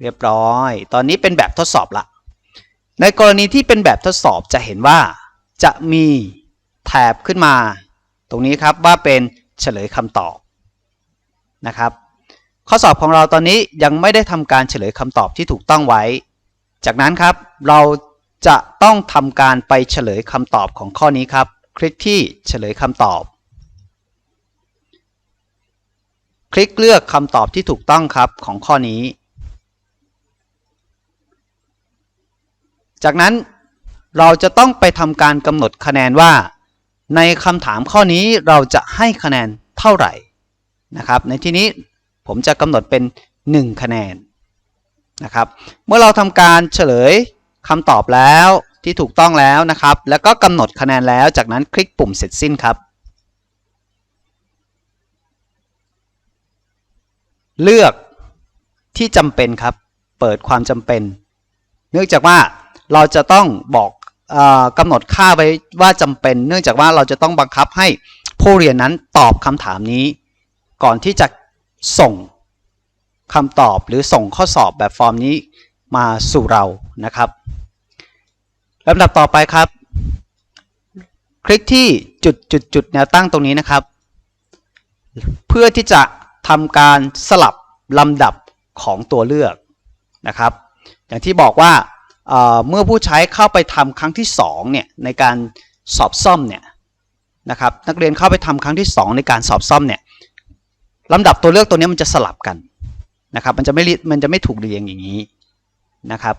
เรียบร้อย ตอนนี้เป็นแบบทดสอบละ ในกรณีที่เป็นแบบทดสอบจะเห็นว่า จะมีแถบขึ้นมา ตรงนี้ครับว่าเป็นเฉลยคำตอบนะครับ ข้อสอบของเราตอนนี้ยังไม่ได้ทำการเฉลยคำตอบที่ถูกต้องไว้ จากนั้นครับเราจะต้องทำการไปเฉลยคำตอบของข้อนี้ครับ คลิกที่เฉลยคำตอบ คลิกเลือกคำตอบที่ถูกต้องครับของข้อนี้ จากนั้นเราจะต้องไปทำการกำหนดคะแนนว่า ในคำถามข้อนี้เราจะให้คะแนนเท่าไหร่นะครับ ในที่นี้ผมจะกำหนดเป็น 1 คะแนนนะครับ เมื่อเราทำการเฉลยคำตอบแล้วที่ถูกต้องแล้วนะครับ แล้วก็กำหนดคะแนนแล้ว จากนั้นคลิกปุ่มเสร็จสิ้นครับ เลือกที่จำเป็นครับ เปิดความจำเป็น เนื่องจากว่า เราจะต้องบอกออกำหนดค่าไว้ว่าจำเป็น เนื่องจากว่าเราจะต้องบังคับให้ผู้เรียนนั้นตอบคำถามนี้ ก่อนที่จะส่งคำตอบหรือส่งข้อสอบแบบฟอร์มนี้มาสู่เรานะครับลำดับต่อไปครับ คลิกที่จุดจุดจุดแนวตั้งตรงนี้นะครับ เพื่อที่จะทำการสลับลำดับของตัวเลือกนะครับ อย่างที่บอกว่า เมื่อผู้ใช้เข้าไปทำครั้งที่2เนี่ยในการสอบซ่อมเนี่ยนะครับนักเรียนเข้าไปทำครั้งที่ 2 ในการสอบซ่อมเนี่ยลำดับตัวเลือกตัวนี้มันจะสลับกันนะครับมันจะไม่มันจะไม่ถูกเรียงอย่างนี้นะครับ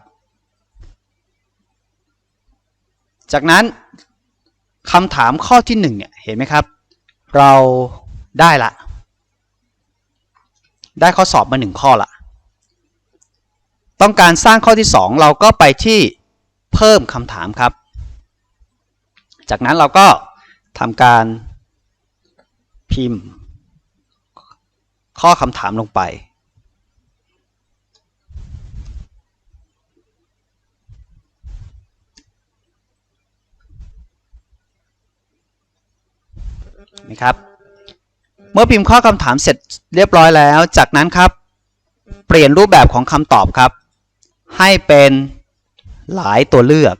จากนั้นคำถามข้อที่1เนี่ยเห็นไหมครับ เราได้ละ ได้ข้อสอบมา 1 ข้อละ ต้องการสร้างข้อที่ 2 เราก็ไปที่เพิ่มคำถามครับ จากนั้นเราก็ทำการพิมพ์ ข้อคำถามลงไป นะครับเมื่อพิมพ์ข้อคำถามเสร็จเรียบร้อยแล้ว จากนั้นครับ เปลี่ยนรูปแบบของคำตอบครับ ให้เป็นหลายตัวเลือก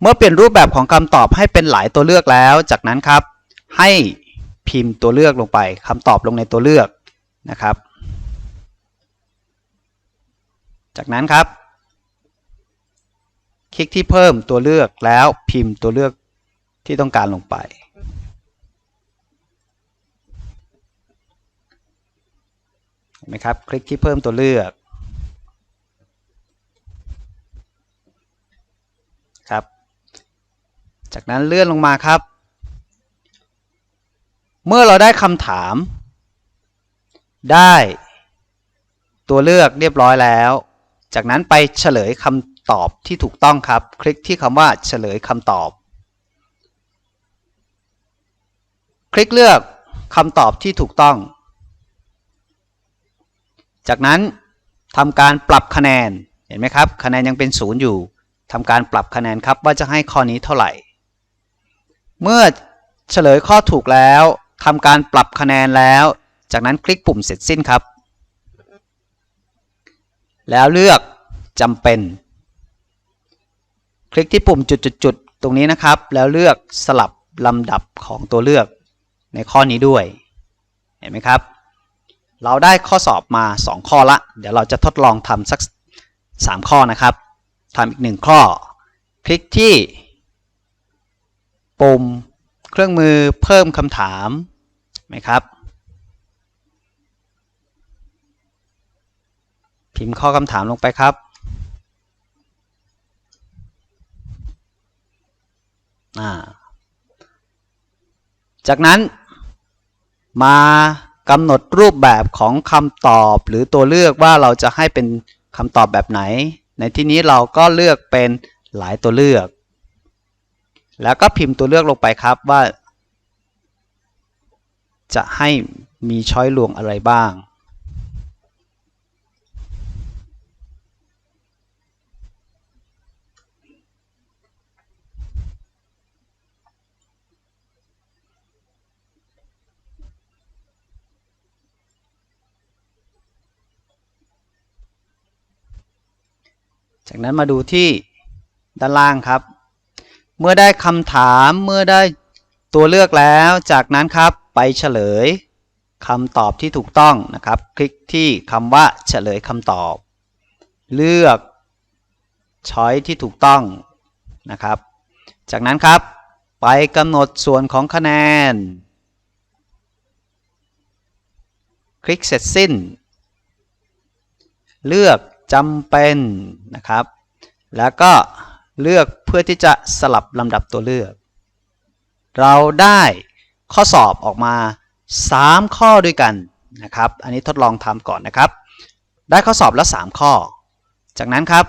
เมื่อเปลี่ยนรูปแบบของคำตอบให้เป็นหลายตัวเลือกแล้ว จากนั้นครับ ให้พิมพ์ตัวเลือกลงไปคำตอบลงในตัวเลือกนะครับ จากนั้นครับ คลิกที่เพิ่มตัวเลือกแล้วพิมพ์ตัวเลือกที่ต้องการลงไป ห็นไหมครับ คลิกที่เพิ่มตัวเลือกครับ จากนั้นเลื่อนลงมาครับ เมื่อเราได้คำถาม ได้ตัวเลือกเรียบร้อยแล้ว จากนั้นไปเฉลยคำตอบที่ถูกต้องครับ คลิกที่คำว่าเฉลยคำตอบ คลิกเลือกคำตอบที่ถูกต้อง จากนั้นทำการปรับคะแนนเห็นไหมครับ คะแนนยังเป็นศูนย์อยู่ทำการปรับคะแนนครับว่าจะให้ข้อนี้เท่าไหร่ เมื่อเฉลยข้อถูกแล้วทำการปรับคะแนนแล้ว จากนั้นคลิกปุ่มเสร็จสิ้นครับ แล้วเลือกจำเป็น คลิกที่ปุ่มจุดๆตรงนี้นะครับ แล้วเลือกสลับลำดับของตัวเลือกในข้อนี้ด้วย เห็นไหมครับ เราได้ข้อสอบมา 2 ข้อละ เดี๋ยวเราจะทดลองทำสัก 3 ข้อนะครับทำอีกหนึ่งข้อ คลิกที่ ปุ่มเครื่องมือเพิ่มคำถามไหมครับ พิมพ์ข้อคำถามลงไปครับจากนั้นมา กำหนดรูปแบบของคำตอบหรือตัวเลือกว่าเราจะให้เป็นคำตอบแบบไหน ในที่นี้เราก็เลือกเป็นหลายตัวเลือก แล้วก็พิมพ์ตัวเลือกลงไปครับว่า จะให้มีช้อยลวงอะไรบ้าง จากนั้นมาดูที่ด้านล่างครับ เมื่อได้คำถามเมื่อได้ตัวเลือกแล้ว จากนั้นครับไปเฉลยคำตอบที่ถูกต้องนะครับ คลิกที่คำว่าเฉลยคำตอบ เลือกช้อยที่ถูกต้องนะครับ จากนั้นครับไปกำหนดส่วนของคะแนน คลิกเสร็จสิ้น เลือก จำเป็นนะครับ แล้วก็เลือกเพื่อที่จะสลับลำดับตัวเลือก เราได้ข้อสอบออกมา 3 ข้อด้วยกันนะครับ อันนี้ทดลองทำก่อนนะครับ ได้ข้อสอบแล้ว3ข้อ จากนั้นครับ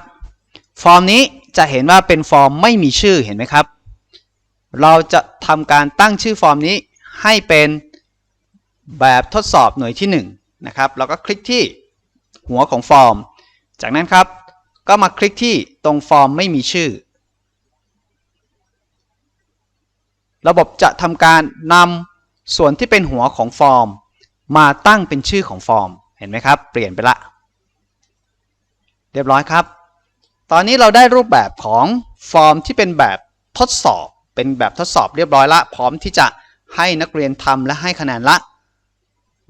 ฟอร์มนี้จะเห็นว่าเป็นฟอร์มไม่มีชื่อเห็นไหมครับ เราจะทำการตั้งชื่อฟอร์มนี้ให้เป็นแบบทดสอบหน่วยที่ 1 นะครับ เราก็คลิกที่หัวของฟอร์ม จากนั้นครับก็มาคลิกที่ตรงฟอร์มไม่มีชื่อ ระบบจะทำการนำส่วนที่เป็นหัวของฟอร์ม มาตั้งเป็นชื่อของฟอร์ม เห็นไหมครับ เปลี่ยนไปละ เรียบร้อยครับ ตอนนี้เราได้รูปแบบของฟอร์มที่เป็นแบบทดสอบ เป็นแบบทดสอบเรียบร้อยละ พร้อมที่จะให้นักเรียนทำและให้คะแนนละ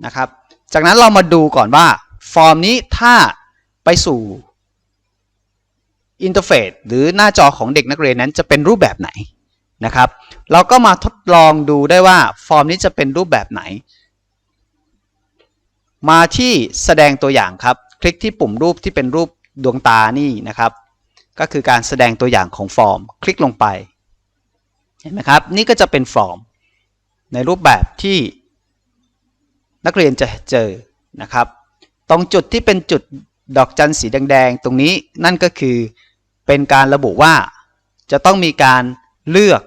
นะครับ จากนั้นเรามาดูก่อนว่าฟอร์มนี้ถ้า ไปสู่อินเทอร์เฟซหรือหน้าจอของเด็กนักเรียนนั้นจะเป็นรูปแบบไหนนะครับ เราก็มาทดลองดูได้ว่าฟอร์มนี้จะเป็นรูปแบบไหน มาที่แสดงตัวอย่างครับ คลิกที่ปุ่มรูปที่เป็นรูปดวงตานี่นะครับ ก็คือการแสดงตัวอย่างของฟอร์ม คลิกลงไปเห็นไหมครับ นี่ก็จะเป็นฟอร์ม ในรูปแบบที่นักเรียนจะเจอนะครับ ตรงจุดที่เป็นจุด ดอกจันสีแดง ๆ ตรงนี้นั่นก็คือเป็นการระบุว่า จะต้องมีการเลือก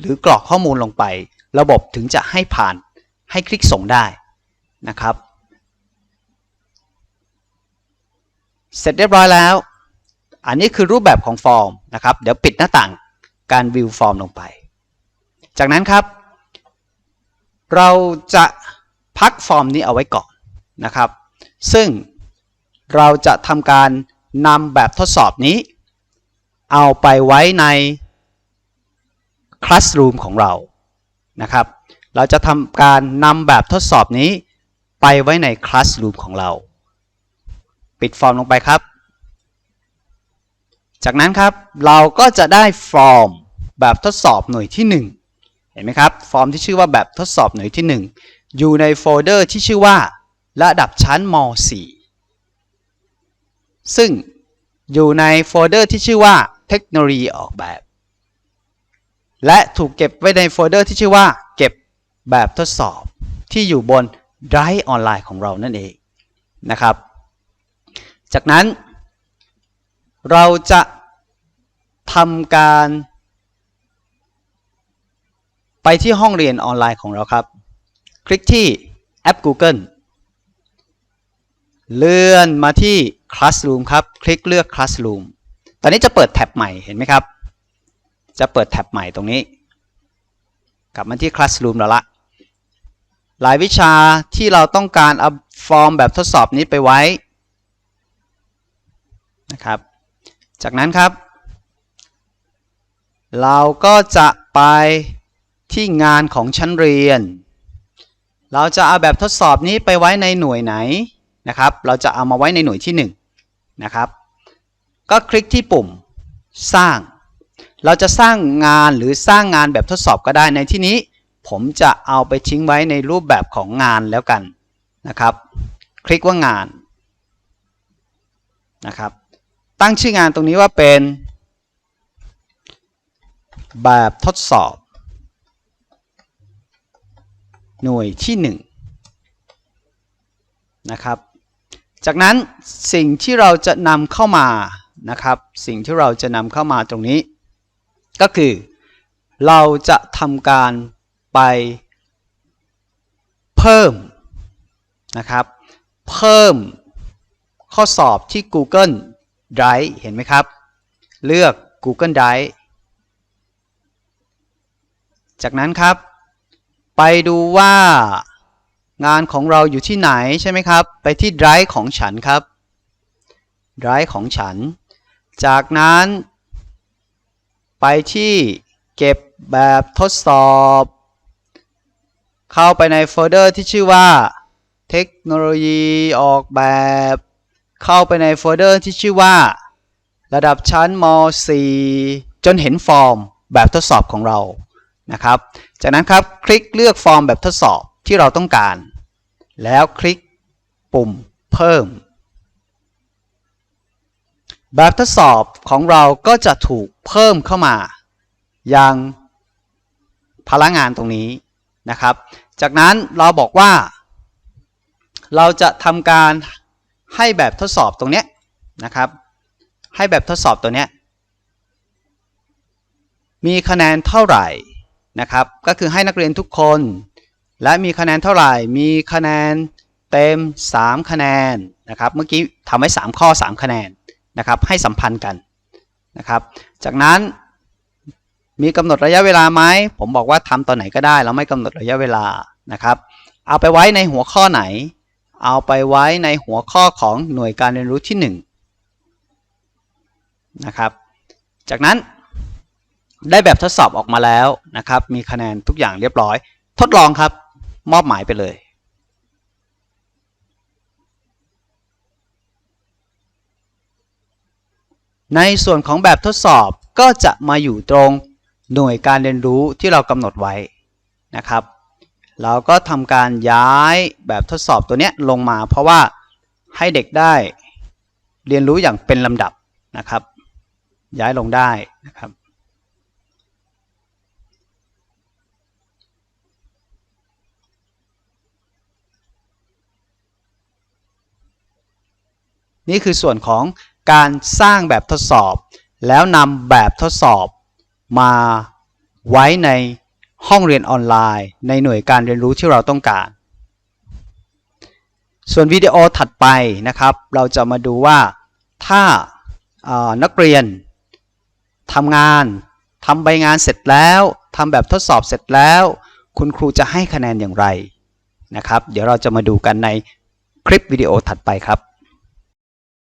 หรือกรอกข้อมูลลงไป ระบบถึงจะให้ผ่านให้คลิกส่งได้นะครับ เสร็จเรียบร้อยแล้ว อันนี้คือรูปแบบของฟอร์มนะครับ เดี๋ยวปิดหน้าต่างการวิวฟอร์มลงไป จากนั้นครับ เราจะพักฟอร์มนี้เอาไว้ก่อนนะครับ ซึ่ง เราจะทำการนำแบบทดสอบนี้ เอาไปไว้ใน Classroom ของเรานะครับ เราจะทำการนำแบบทดสอบนี้ ไปไว้ใน Classroom ของเรา ปิดฟอร์มลงไปครับ จากนั้นครับเราก็จะได้ฟอร์มแบบทดสอบหน่วยที่ 1 เห็นไหมครับ ฟอร์มที่ชื่อว่าแบบทดสอบหน่วยที่ 1 อยู่ในโฟลเดอร์ที่ชื่อว่า ระดับชั้นม .4 ซึ่งอยู่ในโฟลเดอร์ที่ชื่อว่าเทคโนโลยีออกแบบ และถูกเก็บไว้ในโฟลเดอร์ที่ชื่อว่า เก็บแบบทดสอบที่อยู่บน Drive ออนไลน์ของเรานั่นเองนะครับ จากนั้น เราจะทำการไปที่ห้องเรียนออนไลน์ของเราครับ คลิกที่แอป Google เลื่อนมาที่ Classroom ครับ คลิกเลือก Classroom ตอนนี้จะเปิดแท็บใหม่เห็นไหมครับ จะเปิดแท็บใหม่ตรงนี้ กลับมาที่ Classroom แล้วละหลายวิชาที่เราต้องการเอาฟอร์มแบบทดสอบนี้ไปไว้นะครับ จากนั้นครับ เราก็จะไปที่งานของชั้นเรียน เราจะเอาแบบทดสอบนี้ไปไว้ในหน่วยไหนนะครับ เราจะเอามาไว้ในหน่วยที่ 1 นะครับ ก็คลิกที่ปุ่มสร้าง เราจะสร้างงานหรือสร้างงานแบบทดสอบก็ได้ในที่นี้ ผมจะเอาไปทิ้งไว้ในรูปแบบของงานแล้วกันนะครับ คลิกว่างานนะครับ ตั้งชื่องานตรงนี้ว่าเป็น แบบทดสอบ หน่วยที่1นะครับ จากนั้นสิ่งที่เราจะนำเข้ามานะครับ สิ่งที่เราจะนำเข้ามาตรงนี้ ก็คือ เราจะทำการไปเพิ่มนะครับ เพิ่มข้อสอบที่ Google Drive เห็นไหมครับ เลือก Google Drive จากนั้นครับ ไปดูว่า งานของเราอยู่ที่ไหนใช่ไหมครับ ไปที่ Drive ของฉันครับ Drive ของฉัน จากนั้นไปที่เก็บแบบทดสอบ เข้าไปในโฟลเดอร์ที่ชื่อว่า เทคโนโลยีออกแบบ เข้าไปในโฟลเดอร์ที่ชื่อว่า ระดับชั้นม .4 จนเห็นฟอร์มแบบทดสอบของเรานะครับ จากนั้นครับคลิกเลือกฟอร์มแบบทดสอบ ที่เราต้องการ แล้วคลิกปุ่มเพิ่ม แบบทดสอบของเราก็จะถูกเพิ่มเข้ามา ยังพลังงานตรงนี้นะครับ จากนั้นเราบอกว่า เราจะทำการให้แบบทดสอบตรงนี้นะครับ ให้แบบทดสอบตัวนี้มีคะแนนเท่าไหร่นะครับ ก็คือให้นักเรียนทุกคน และมีคะแนนเท่าไหร่ มีคะแนนเต็ม 3 คะแนนนะครับ เมื่อกี้ทำไว้3 ข้อ 3 คะแนนนะครับ ให้สัมพันธ์กันนะครับ จากนั้นมีกำหนดระยะเวลาไหม ผมบอกว่าทำตอนไหนก็ได้เราไม่กำหนดระยะเวลานะครับ เอาไปไว้ในหัวข้อไหน เอาไปไว้ในหัวข้อของหน่วยการเรียนรู้ที่1นะครับ จากนั้นได้แบบทดสอบออกมาแล้วนะครับ มีคะแนนทุกอย่างเรียบร้อย ทดลองครับ มอบหมายไปเลย ในส่วนของแบบทดสอบก็จะมาอยู่ตรงหน่วยการเรียนรู้ที่เรากำหนดไว้นะครับ เราก็ทำการย้ายแบบทดสอบตัวเนี้ยลงมา เพราะว่าให้เด็กได้เรียนรู้อย่างเป็นลำดับนะครับ ย้ายลงได้นะครับ นี่คือส่วนของการสร้างแบบทดสอบ แล้วนำแบบทดสอบมาไว้ในห้องเรียนออนไลน์ ในหน่วยการเรียนรู้ที่เราต้องการ ส่วนวิดีโอถัดไปนะครับ เราจะมาดูว่าถ้านักเรียนทำงานทำใบงานเสร็จแล้วทำแบบทดสอบเสร็จแล้ว คุณครูจะให้คะแนนอย่างไรนะครับ เดี๋ยวเราจะมาดูกันในคลิปวิดีโอถัดไปครับ